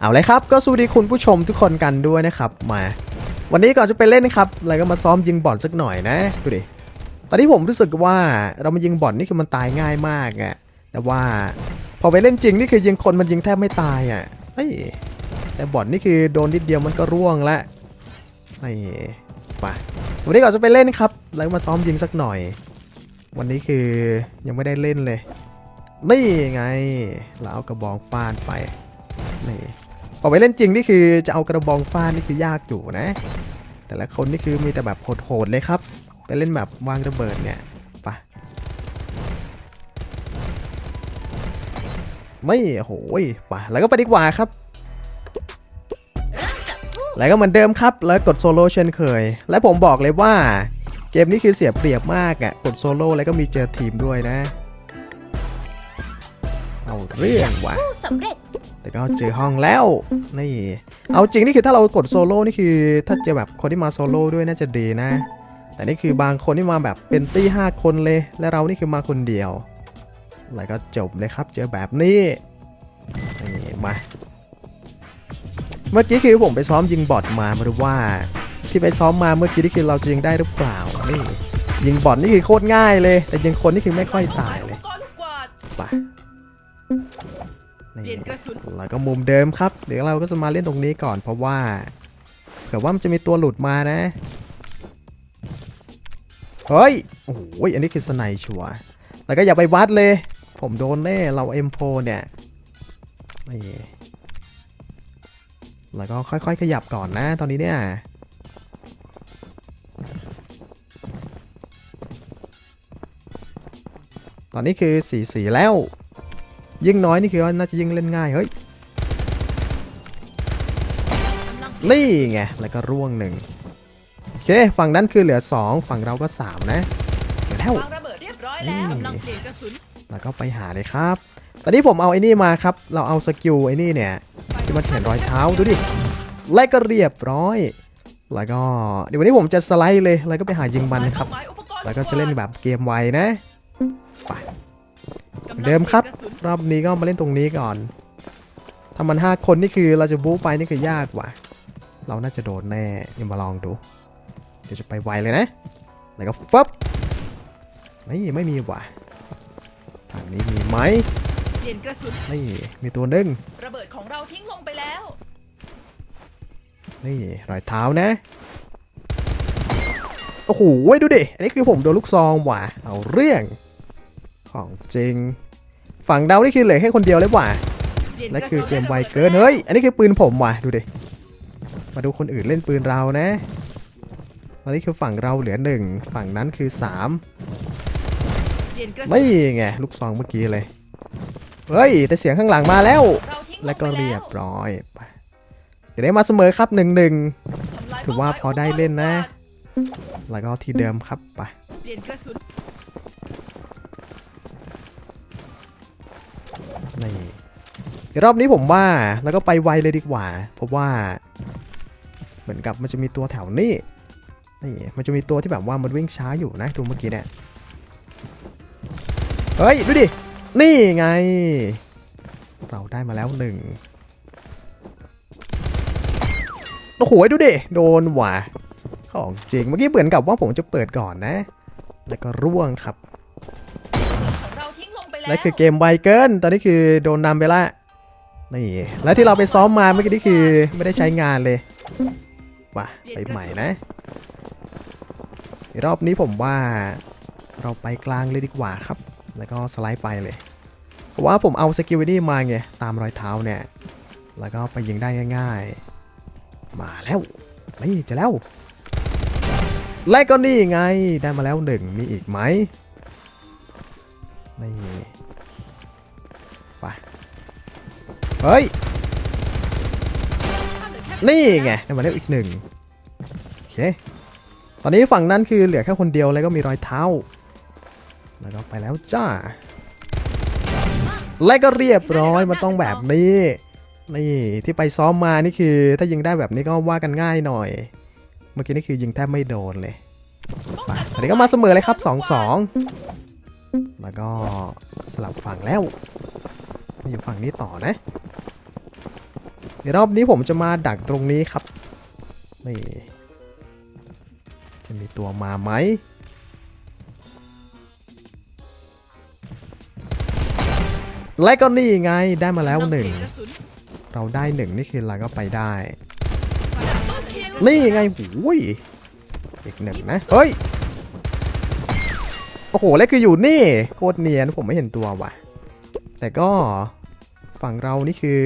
เอาเลยครับก็สวัสดีคุณผู้ชมทุกคนกันด้วยนะครับมาวันนี้ก่อนจะไปเล่นนะครับเราก็มาซ้อมยิงบอลสักหน่อยนะดูดิตอนนี้ผมรู้สึกว่าเรามายิงบอลนี่คือมันตายง่ายมากอะแต่ว่าพอไปเล่นจริงนี่คือยิงคนมันยิงแทบไม่ตายอะเฮ้ยแต่บอลนี่คือโดนนิดเดียวมันก็ร่วงละนี่ไปวันนี้ก่อนจะไปเล่นครับเราก็มาซ้อมยิงสักหน่อย วันนี้คือยังไม่ได้เล่นเลยนี่ไงเราเอากระบองฟาดไปนี่ พอไปเล่นจริงนี่คือจะเอากระบองฟาดนี่คือยากอยู่นะ แต่ละคนนี่คือมีแต่แบบโหดๆเลยครับ ไปเล่นแบบวางระเบิดเนี่ยไปไม่โอ้โหยไปแล้วก็ไปดีกว่าครับ แล้วก็เหมือนเดิมครับ แล้วกดโซโล่เช่นเคย และผมบอกเลยว่าเกมนี้คือเสียเปรียบมากอะ่ะ กดโซโล่แล้วก็มีเจอทีมด้วยนะ เอาเรื่องว่ะสำเร็จ แต่ก็เจอห้องแล้ว นี่ เอาจริงนี่คือถ้าเรากดโซโล่นี่คือถ้าเจอแบบคนที่มาโซโล่ด้วยน่าจะดีนะ แต่นี่คือบางคนที่มาแบบเป็นตี้ห้าคนเลย และเรานี่คือมาคนเดียว แล้วก็จบเลยครับ เจอแบบนี้ นี่มา เมื่อกี้คือผมไปซ้อมยิงบอทมามาดูว่า ที่ไปซ้อมมาเมื่อกี้นี่คือเราจะยิงได้หรือเปล่า นี่ยิงบอทนี่คือโคตรง่ายเลย แต่ยิงคนนี่คือไม่ค่อยตาย แล้วก็มุมเดิมครับ เดี๋ยวเราก็จะมาเล่นตรงนี้ก่อนเพราะว่าเผื่อว่ามันจะมีตัวหลุดมานะ เฮ้ย โอ้โหอันนี้คือสไนชัว แล้วก็อย่าไปวัดเลย ผมโดนแน่ เรา M4 เนี่ยนี่แล้วก็ค่อยๆ ขยับก่อนนะ ตอนนี้เนี่ยตอนนี้คือสีสีแล้ว ยิ่งน้อยนี่คือว่าน่าจะยิ่งเล่นง่าย เฮ้ยกำลังนี่ไง แล้วก็ร่วงหนึ่งโอเค ฝั่งนั้นคือเหลือ 2 ฝั่งเราก็ 3 นะเดี๋ยวแล้ววางระเบิดเรียบร้อยแล้วกำลังเปลี่ยนกระสุนแล้วก็ไปหาเลยครับ ตอนนี้ผมเอาไอ้นี่มาครับ เราเอาสกิลไอ้นี่เนี่ย ที่มันเขียนรอยเท้าดูดิ และก็เรียบร้อย แล้วก็เดี๋ยววันนี้ผมจะสไลด์เลย แล้วก็ไปหายิงมันนะครับหมายอุปกรณ์แล้วก็จะเล่นแบบเกมไวนะ ไปกำลัง เดิมครับปลี่ยนกะสุนรอบนี้ก็มาเล่นตรงนี้ก่อนถ้ามัน5คนนี่คือเราจะบู๊ไปนี่คือยากว่ะ เราน่าจะโดนแน่นี่มาลองดู เดี๋ยวจะไปไวเลยนะ แล้วก็ฟับไม่ไม่มีว่ะทางนี้มีไหมเปลี่ยนกระสุนนี่มีตัวหนึงระเบิดของเราทิ้งลงไปแล้ว นี่รอยเท้านะ โอ้โหดูดิ อันนี้คือผมโดนลูกซองว่ะ เอาเรื่อง ของจริง ฝั่งเรานี่คือเหลือแค่คนเดียวเลยว่ะเปลี่ยนและคือเกมไวเกินเฮ้ย อันนี้คือปืนผมว่ะ ดูดิ มาดูคนอื่นเล่นปืนเรานะ ตอนนี้คือฝั่งเราเหลือหนึ่ง ฝั่งนั้นคือสามไม่ไงลูกซองเมื่อกี้เลย เฮ้ย แต่เสียงข้างหลังมาแล้ว แล้วก็เรียบร้อยไปเดี๋ยวได้มาเสมอครับหนึ่งหนึ่งถือว่าพอได้เล่นนะ แล้วก็ที่เดิมครับไป นี่เดี๋ยวรอบนี้ผมว่าแล้วก็ไปไวเลยดีกว่าเพราะว่า เหมือนกับมันจะมีตัวแถวนี้นี่มันจะมีตัวที่แบบว่ามันวิ่งช้าอยู่นะตัวเมื่อกี้เนี่ยเฮ้ยดูดินี่ไง เราได้มาแล้วหนึ่งโอ้โหดูดิโดนหว่ะของจริงเมื่อกี้เหมือนกับว่าผมจะเปิดก่อนนะ แล้วก็ร่วงครับ และคือเกมไวเกิน ตอนนี้คือโดนนำไปละนี่ แล้วที่เราไปซ้อมมาเมื่อกี้นี่คือไม่ได้ใช้งานเลยป่ะไปใหม่นะ รอบนี้ผมว่าเราไปกลางเลยดีกว่าครับ แล้วก็สไลด์ไปเลยเพราะว่าผมเอาสกิลว้นี่มาไงตามรอยเท้าเนี่ย แล้วก็ไปยิงได้ง่าย ๆ มาแล้วนี่เจะแล้วและก็นี่ไงได้มาแล้วหนึ่งมีอีกไหม นี่ไปเฮ้ย นี่ไงได้มาแล้วอีกหนึ่งโอเค ตอนนี้ฝั่งนั้นคือเหลือแค่คนเดียวแล้วก็มีรอยเท้า แล้วก็ไปแล้วจ้า และก็เรียบร้อยมันต้องแบบนี้ นี่ที่ไปซ้อมมานี่คือ ถ้ายิงได้แบบนี้ก็ว่ากันง่ายหน่อย เมื่อกี้นี่คือยิงแทบไม่โดนเลย ไปตอนนี้ก็มาเสมอเลยครับ 2-2 แล้วก็สลับฝั่งแล้วมาอยู่ฝั่งนี้ต่อนะเดี๋ยวรอบนี้ผมจะมาดักตรงนี้ครับ นี่ จะมีตัวมาไหมและก็นี่ไงได้มาแล้วหนึ่ง เราได้หนึ่งนี่คือเราก็ไปได้ นี่ไงหูยอีกหนึ่งนะ เฮ้ย โอ้โห แล้วคืออยู่นี่โคตรเนียนผมไม่เห็นตัวว่ะ แต่ก็ฝั่งเรานี่คือ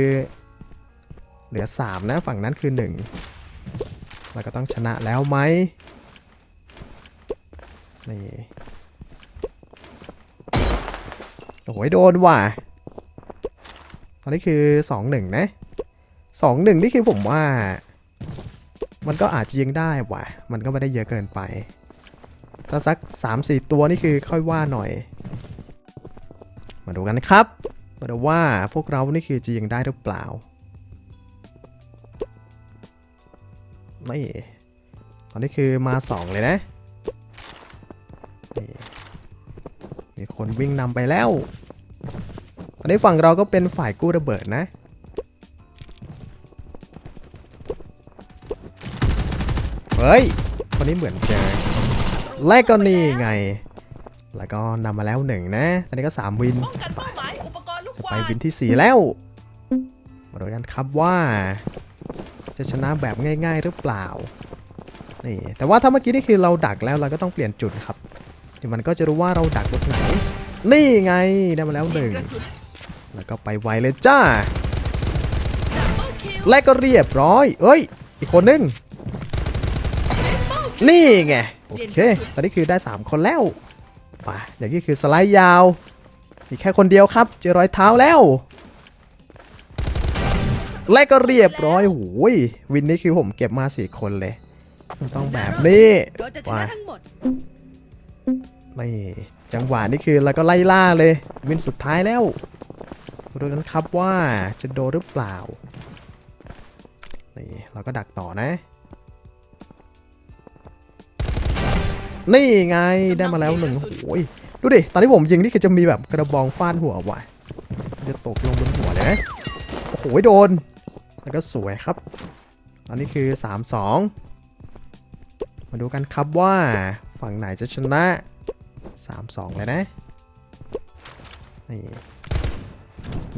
เหลือ 3 นะ ฝั่งนั้นคือ 1 เราก็ต้องชนะแล้วไหมนี่โอ้โหโดนว่ะ ตอนนี้คือ 2-1 นะ2-1นี่คือผมว่า มันก็อาจจะยิงได้ว่ะ มันก็ไม่ได้เยอะเกินไป ถ้าสัก 3-4 ตัวนี่คือค่อยว่าหน่อย มาดูกันนะครับ มาดูว่าพวกเรานี่คือจะยิงได้หรือเปล่า ไม่ ตอนนี้คือมา 2 เลยนะมีคนวิ่งนำไปแล้ว ตอนนี้ฝั่งเราก็เป็นฝ่ายกู้ระเบิดนะเฮ้ยคนนี้เหมือนเจอ แรกก็นี่ไง แล้วก็นำมาแล้วหนึ่งนะ ตอนนี้ก็ 3 วินป้องกันเป้ามายอุปกรณ์ลูกจะไปวินที่ 4 แล้ว มาดูกันครับว่า จะชนะแบบง่าย ๆ หรือเปล่า นี่ แต่ว่าถ้าเมื่อกี้นี่คือเราดักแล้วเราก็ต้องเปลี่ยนจุดครับ เดี๋ยวมันก็จะรู้ว่าเราดักตรงไหน นี่ไงได้มาแล้วหนึ่ง แล้วก็ไปไวเลยจ้า และก็เรียบร้อย เอ้ย อีกคนนึง นี่ไง โอเค ตอนนี้คือได้ 3 คนแล้วไปอย่างนี้คือสไลด์ยาวอีกแค่คนเดียวครับ เจอรอยเท้าแล้ว และก็เรียบร้อยโอ้ยวินนี้คือผมเก็บมา4คนเลยมันต้องแบบนี้เราจะชไปนะทั้งหมดไม่จังหวะนี้คือเราก็ไล่ล่าเลย วินสุดท้ายแล้วมาดูกันครับว่าจะโดนหรือเปล่านี่เราก็ดักต่อนะ นี่ไงได้มาแล้วหนึ่งโอ้ยดูดิ ตอนที่ผมยิงนี่คือจะมีแบบกระบองฟาดหัวว่ะมันจะตกลงบนหัวเลยนะโอ้โหโดน แล้วก็สวยครับ อันนี้คือ 3-2 มาดูกันครับว่าฝั่งไหนจะชนะ 3-2 เลยนะ นี่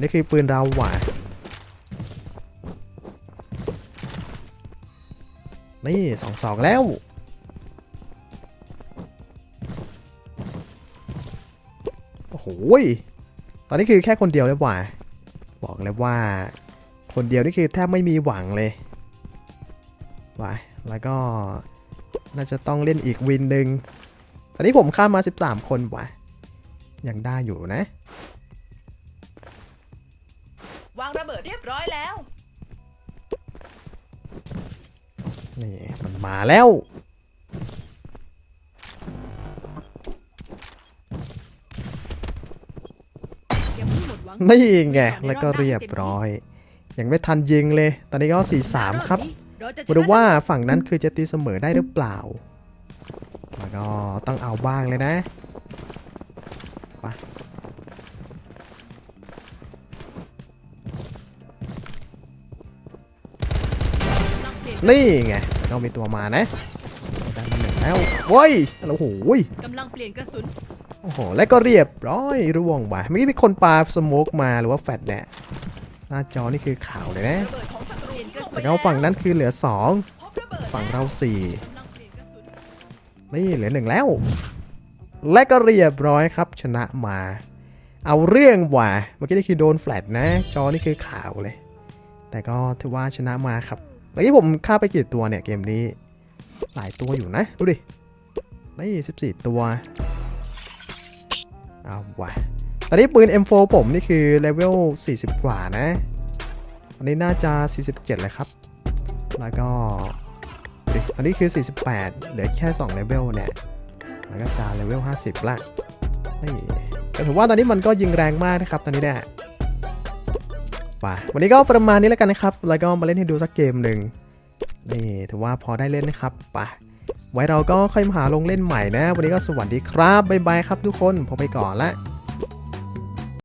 นี่คือปืนเราว่ะนี่สองสองแล้ว ตอนนี้คือแค่คนเดียวเลยว่ะบอกเลยว่า คนเดียวนี่คือแทบไม่มีหวังเลยว่ะแล้วก็น่าจะต้องเล่นอีกวินหนึ่งตอนนี้ผมข้ามมา 13 คนว่ะ ยังได้อยู่นะ วางระเบิดเรียบร้อยแล้ว นี่ มันมาแล้ว นี่ไง แล้วก็เรียบร้อย ยังไม่ทันยิงเลย ตอนนี้ก็ 4-3 ครับเราจะชมานะดูว่าฝั่งนั้นคือจะตีเสมอได้หรือเปล่า แล้วก็ต้องเอาบ้างเลยนะไปกำลังเปลี่ยนนี่ไงแล้วก็มีตัวมานะได้มาหนึ่งแล้วโว้ยโอ้โหยกำลังเปลี่ยนกระสุน โอ้โห แล้วก็เรียบร้อยร่วงว่ะเมื่อกี้มีคนปาสโมกมาหรือว่าแฟดเนี่หน้าจอนี่คือขาวเลยนะระเบิดของศัตรูเปลี่ยนกระสุนแต่ก็ฝั่งนั้นคือเหลือ 2 ฝั่งเรากำลังเปลี่ยนกระสุน4นี่เหลือหนึ่งแล้ว และก็เรียบร้อยครับชนะมา เอาเรื่องว่ะเมื่อกี้นี่คือโดนแฟลตนะ จอนี่คือขาวเลย แต่ก็ถือว่าชนะมาครับเมื่อกี้ผมฆ่าไปกี่ตัวเนี่ยเกมนี้ หลายตัวอยู่นะ ดูดิ นี่ 14 ตัว เอาว่ะตอนนี้ปืน M4 ผมนี่คือเลเวล 40 กว่านะอันนี้น่าจะ 47เลยครับ แล้วก็ดิอันนี้คือ 48 เหลือแค่ 2 เลเวลเนี่ย แล้วก็จะเลเวล 50 ละนี่แต่ถือว่าตอนนี้มันก็ยิงแรงมากนะครับตอนนี้เนี่ยไปวันนี้ก็ประมาณนี้แล้วกันนะครับ แล้วก็มาเล่นให้ดูสักเกมหนึ่งนี่ถือว่าพอได้เล่นนะครับไป ไว้เราก็ค่อยมาหาลงเล่นใหม่นะ วันนี้ก็สวัสดีครับ บ๊ายบายครับทุกคน ผมไปก่อนละ